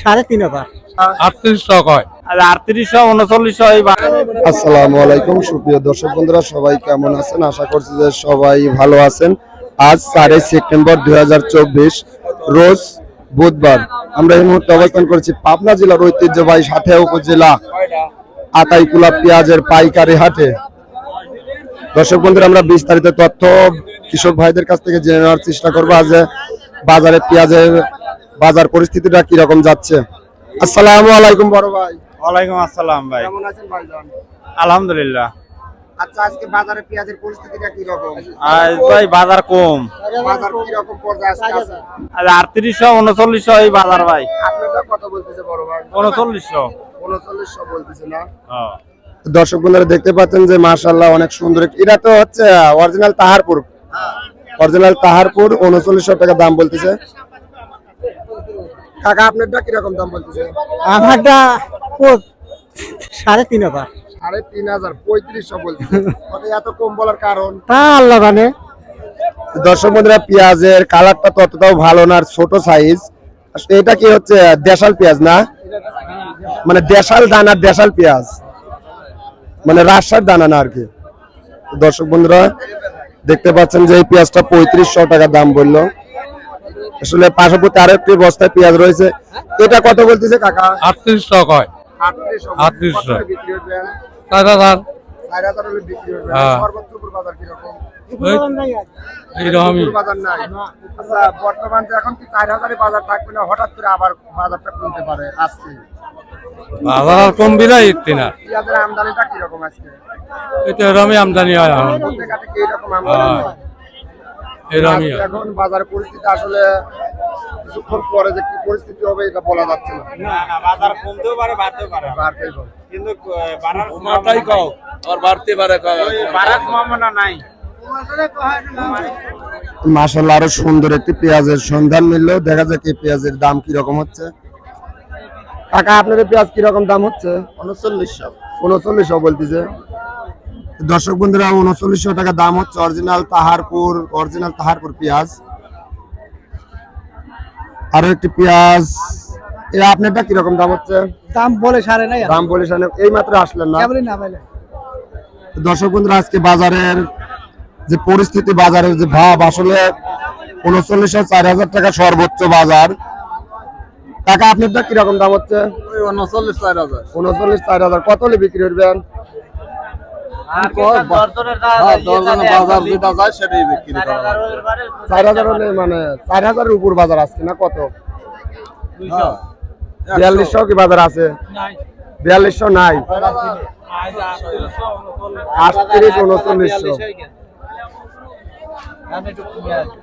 সাড়ে তিন হাজার। আটত্রিশশো কয়? আটত্রিশশো উনচল্লিশশো আসসালামু আলাইকুম সুপ্রিয় দর্শক বন্ধুরা সবাই কেমন আছেন? আশা করছি যে সবাই ভালো আছেন। আজ চারই সেপ্টেম্বর দুই রোজ বুধবার। আমরা এই মুহূর্তে অবস্থান করছি পাবনা জেলার ঐতিহ্যবাহী সাথিয়া উপজেলা আতাইকুলা পেঁয়াজের পাইকারি হাটে। দর্শক বন্ধুরা আমরা বিস্তারিত তথ্য কৃষক ভাইদের কাছ থেকে জেনে নেওয়ার চেষ্টা করব। আজ বাজারে পেঁয়াজের বাজার পরিস্থিতিটা কীরকম যাচ্ছে? আসসালামু আলাইকুম বড় ভাই। ওয়ালাইকুম আসসালাম ভাই। কেমন আছেন ভাইজান? আলহামদুলিল্লাহ। আচ্ছা আজকে বাজারে পেঁয়াজের পরিস্থিতিটা কি রকম আর ভাই বাজার কম। বাজার কি রকম পর্যায়ে আছে? আর আটত্রিশশো উনচল্লিশশো এই বাজার ভাই। আপনারা কত বলতেছে বড় ভাই? উনচল্লিশশো। 3900 বলতেছে না? হ্যাঁ। দর্শক বন্ধুরা দেখতে পাচ্ছেন যে মাশাআল্লাহ অনেক সুন্দর এটা তো হচ্ছে অরিজিনাল তাহারপুর। অরিজিনাল তাহারপুর 3900 টাকা দাম বলতেছে। কাকা আপনারটা কি রকম দাম বলতেছে? আমারটা সাড়ে তিন হাজার। সাড়ে তিন হাজার পঁয়ত্রিশশো বলতেছে। মানে এত কম বলার কারণ? তা আল্লাহ মানে দর্শক বন্ধুরা পেঁয়াজের কালারটা ততটাও ভালো না আর ছোট সাইজ এটা কি হচ্ছে দেশাল পেঁয়াজ না? মানে দেশাল দানা দেশাল পেঁয়াজ। মানে রাজশার দানা না আর কি। দর্শক বন্ধুরা দেখতে পাচ্ছেন যে এই পেঁয়াজটা পঁয়ত্রিশশো টাকা দাম বলল। আসলে পাশাপাশি আরও একটি বস্তায় পেঁয়াজ রয়েছে। এটা কত বলতেছে কাকা? চার হাজার। বিক্রি করবেন হ্যাঁ। উপর বাজার নাই। আচ্ছা বর্তমান এখন কি চার হাজারে বাজার থাকবে না হঠাৎ করে আবার বাজারটা কমতে পারে আজকে? বাজার আর কমবি না ইতি না। পেঁয়াজের আমদানিটা কীরকম আজকে? এটা আমদানি হয় এখন। এখন বাজার পরিস্থিতি আসলে কিছুক্ষণ পরে যে কি পরিস্থিতি হবে এটা বলা যাচ্ছে না। না না বাজার কমতেও পারে বাড়তেও পারে। বাড়তেই পারে। কিন্তু বাড়ার মাথায় কও আর বাড়তে পারে ওই বাড়ার সম্ভাবনা নাই। মাশাল্লাহ আরও সুন্দর একটি পেঁয়াজের সন্ধান মিললো। দেখা যাক এই পেঁয়াজের দাম কি রকম হচ্ছে। কাকা আপনাদের পেঁয়াজ কি রকম দাম হচ্ছে? উনচল্লিশশো। উনচল্লিশশো বলতেছে। দর্শক বন্ধুরা উনচল্লিশশো টাকা দাম হচ্ছে অরিজিনাল তাহারপুর অরিজিনাল তাহারপুর পেঁয়াজ। আরও একটি পেঁয়াজ। এ আপনারটা কীরকম দাম হচ্ছে? দাম বলে সাড়ে নাই দাম বলে এই মাত্র আসলেন না। না দর্শক বন্ধুরা আজকে বাজারের যে পরিস্থিতি বাজারের যে ভাব আসলে উনচল্লিশশো চার হাজার টাকা সর্বোচ্চ বাজার। টাকা আপনারটা কীরকম দাম হচ্ছে? উনচল্লিশ চার হাজার। উনচল্লিশ চার হাজার। কত বিক্রি করবেন? বাজার যেটা যায় সেটাই বিক্রি চার হাজার হলে মানে চার হাজারের উপর বাজার আসছে না কত? বিয়াল্লিশশো কি বাজার আছে? বিয়াল্লিশশো নাই। আটত্রিশ উনচল্লিশশো।